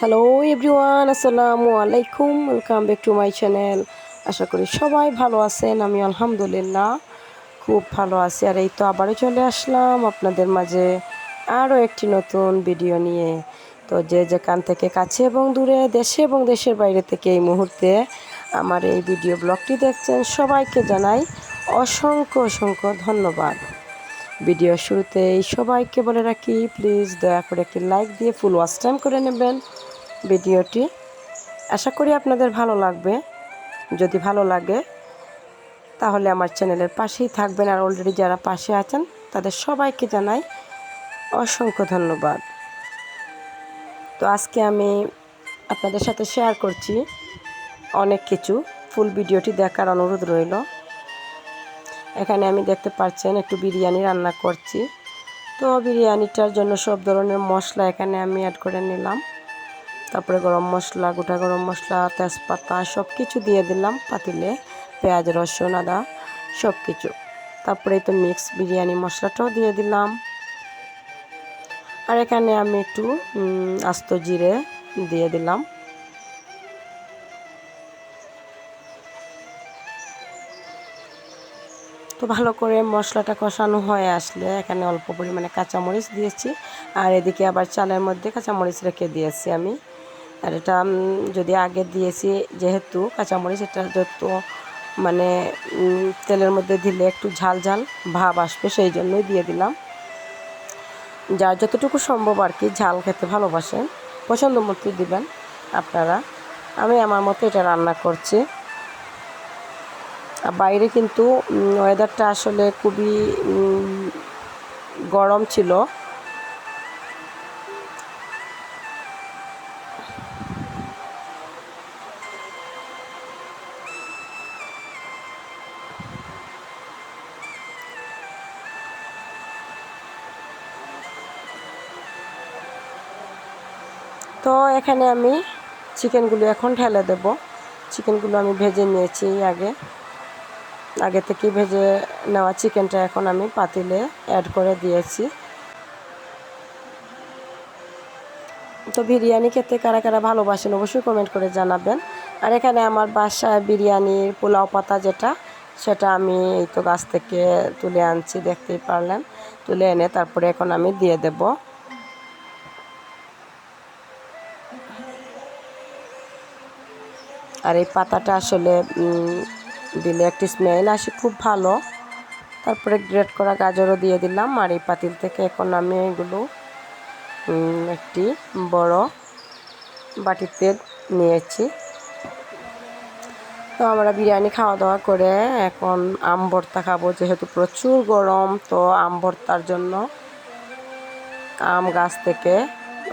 Hello everyone আসসালামু আলাইকুম welcome back to my channel আশা করি সবাই ভালো আছেন। আমি আলহামদুলিল্লাহ খুব ভালো আছি। আর এই তো আবারও চলে আসলাম আপনাদের মাঝে আরও একটি নতুন ভিডিও নিয়ে। তো যে যেখান থেকে কাছে এবং দূরে, দেশে এবং দেশের বাইরে থেকে এই মুহূর্তে আমার এই ভিডিও ব্লগটি দেখছেন, সবাইকে জানাই অসংখ্য অসংখ্য ধন্যবাদ। ভিডিও শুরুতেই সবাইকে বলে রাখি প্লিজ দয়া করে একটি লাইক দিয়ে ফুল ওয়াচ টাইম করে নেবেন। ভিডিওটি। আশা করি আপনাদের ভালো লাগবে। যদি ভালো লাগে, তাহলে আমার চ্যানেলের পাশেই থাকবেন। আর অলরেডি যারা পাশে আছেন, তাদের সবাইকে জানাই অসংখ্য ধন্যবাদ। তো আজকে আমি আপনাদের সাথে শেয়ার করছি অনেক কিছু। ফুল ভিডিওটি দেখার অনুরোধ রইল। এখানে আমি দেখতে পাচ্ছেন, একটু বিরিয়ানি রান্না করছি। তো বিরিয়ানিটার জন্য সব ধরনের মশলা এখানে আমি অ্যাড করে নিলাম। তারপরে গরম মশলা, গোটা গরম মশলা, তেজপাতা সব কিছু দিয়ে দিলাম পাতিলে, পেঁয়াজ, রসুন, আদা সব কিছু তারপরে তো মিক্স বিরিয়ানি মশলাটাও দিয়ে দিলাম। আর এখানে আমি একটু আস্ত জিরে দিয়ে দিলাম। তো ভালো করে মশলাটা কষানো হয়ে আসলে এখানে অল্প পরিমাণে কাঁচামরিচ দিয়েছি। আর এদিকে আবার চালের মধ্যে কাঁচামরিচ রেখে দিয়েছি আমি। আর এটা যদি আগে দিয়েছি যেহেতু কাঁচামরিচ, এটা যত মানে তেলের মধ্যে দিলে একটু ঝাল ঝাল ভাব আসবে, সেই জন্যই দিয়ে দিলাম। যার যতটুকু সম্ভব আর কি ঝাল খেতে ভালোবাসেন, পছন্দ মতো দিবেন আপনারা। আমি আমার মতো এটা রান্না করছি। বাইরে কিন্তু ওয়েদারটা আসলে খুবই গরম ছিল। তো এখানে আমি চিকেনগুলো এখন ঢেলে দেব। চিকেনগুলো আমি ভেজে নিয়েছি আগে। আগে থেকে ভেজে নেওয়া চিকেনটা এখন আমি পাতিলে অ্যাড করে দিয়েছি। তো বিরিয়ানি খেতে কারা কারা ভালোবাসেন অবশ্যই কমেন্ট করে জানাবেন। আর এখানে আমার বাসায় বিরিয়ানির পোলাও পাতা যেটা, সেটা আমি এই তো গাছ থেকে তুলে আনছি, দেখতেই পারলেন। তুলে এনে তারপরে এখন আমি দিয়ে দেব। আর এই পাতাটা আসলে দিলে একটি স্মেল আসে খুব ভালো। তারপরে গ্রেট করা গাজরও দিয়ে দিলাম আর এই পাতিল থেকে এখন আমি এগুলো একটি বড় বাটিতে নিয়েছি। তো আমরা বিরিয়ানি খাওয়া দাওয়া করে এখন আম ভর্তা খাব, যেহেতু প্রচুর গরম, তো আম ভর্তার জন্য আম গাছ থেকে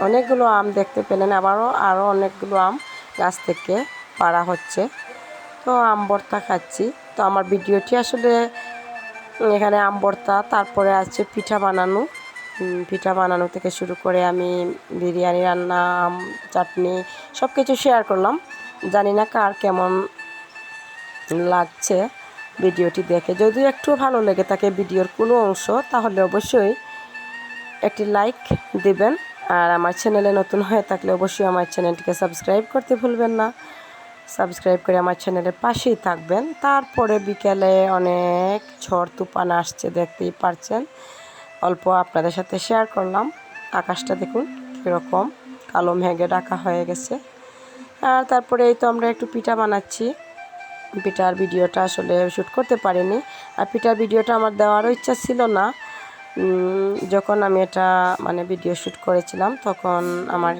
অনেকগুলো আম দেখতে পেলেন, আবারও আরও অনেকগুলো আম গাছ থেকে পাড়া হচ্ছে। তো আম ভর্তা খাচ্ছি। তো আমার ভিডিওটি আসলে এখানে আম ভর্তা, তারপরে আছে পিঠা বানানো। পিঠা বানানো থেকে শুরু করে আমি বিরিয়ানি, রান্না, আম, চাটনি সব কিছু শেয়ার করলাম। জানি না কার কেমন লাগছে ভিডিওটি দেখে। যদি একটু ভালো লেগে থাকে ভিডিওর কোনো অংশ, তাহলে অবশ্যই একটি লাইক দেবেন। আর আমার চ্যানেলে নতুন হয়ে থাকলে অবশ্যই আমার চ্যানেলটিকে সাবস্ক্রাইব করতে ভুলবেন না। সাবস্ক্রাইব করে আমার চ্যানেলের পাশেই থাকবেন। তারপরে বিকেলে অনেক ঝড় তুফান আসছে, দেখতেই পারছেন। অল্প আপনাদের সাথে শেয়ার করলাম। আকাশটা দেখুন কীরকম, কালো মেঘে ডাকা হয়ে গেছে। আর তারপরে এই তো আমরা একটু পিঠা বানাচ্ছি। পিঠার ভিডিওটা আসলে শ্যুট করতে পারিনি। আর পিঠার ভিডিওটা আমার দেওয়ারও ইচ্ছা ছিল না। যখন আমি এটা মানে ভিডিও শ্যুট করেছিলাম, তখন আমার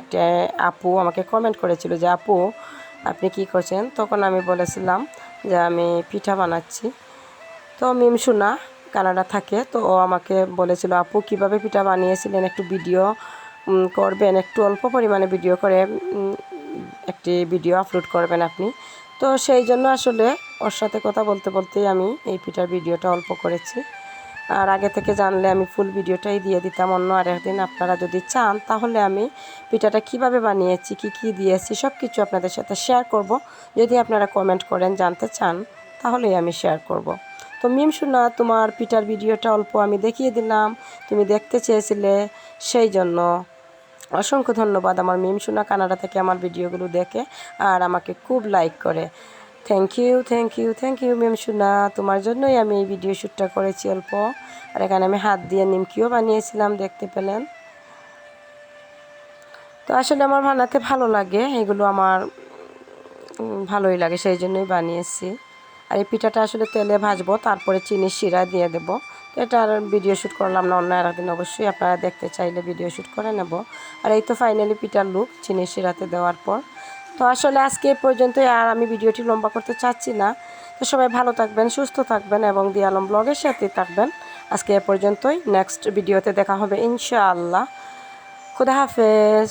একটা আপু আমাকে কমেন্ট করেছিল যে, আপু আপনি কি করছেন? তখন আমি বলেছিলাম যে আমি পিঠা বানাচ্ছি। তো মিমসুনা কানাডা থাকে, তো ও আমাকে বলেছিল, আপু, কীভাবে পিঠা বানিয়েছিলেন? একটু ভিডিও করবেন, একটু অল্প পরিমাণে ভিডিও করে একটি ভিডিও আপলোড করবেন আপনি। তো সেই জন্য আসলে ওর সাথে কথা বলতে বলতেই আমি এই পিঠার ভিডিওটা অল্প করেছি। আর আগে থেকে জানলে আমি ফুল ভিডিওটাই দিয়ে দিতাম। অন্য আর একদিন আপনারা যদি চান, তাহলে আমি পিঠাটা কীভাবে বানিয়েছি, কি কি দিয়েছি সব কিছু আপনাদের সাথে শেয়ার করব। যদি আপনারা কমেন্ট করেন, জানতে চান, তাহলেই আমি শেয়ার করব। তো মিম শোনা তোমার পিঠার ভিডিওটা অল্প আমি দেখিয়ে দিলাম। তুমি দেখতে চেয়েছিলে, সেই জন্য অসংখ্য ধন্যবাদ আমার মিম সোনা কানাডা থেকে আমার ভিডিওগুলো দেখে, আর আমাকে খুব লাইক করে। Thank you thank you thank you ma'am সোনা তোমার জন্যই আমি এই ভিডিও শ্যুটটা করেছি অল্প। আর এখানে আমি হাত দিয়ে নিমকিও বানিয়েছিলাম, দেখতে পেলেন। তো আসলে আমার বানাতে ভালো লাগে, এগুলো আমার ভালোই লাগে, সেই জন্যই বানিয়েছি। আর এই পিঠাটা আসলে তেলে ভাজবো, তারপরে চিনি শিরা দিয়ে দেবো। তো এটা আর ভিডিও শ্যুট করলাম না, অন্য একদিন অবশ্যই আপনারা দেখতে চাইলে ভিডিও শ্যুট করে নেব। আর এই তো ফাইনালি পিঠার লুক চিনি শিরাতে দেওয়ার পর। তো আসলে আজকে পর্যন্ত আর আমি ভিডিওটি লম্বা করতে চাচ্ছি না। তো সবাই ভালো থাকবেন, সুস্থ থাকবেন এবং দিয়ালম ব্লগের সাথে থাকবেন। আজকে এ পর্যন্তই নেক্সট ভিডিওতে দেখা হবে ইনশাআল্লাহ। খুদা হাফেজ।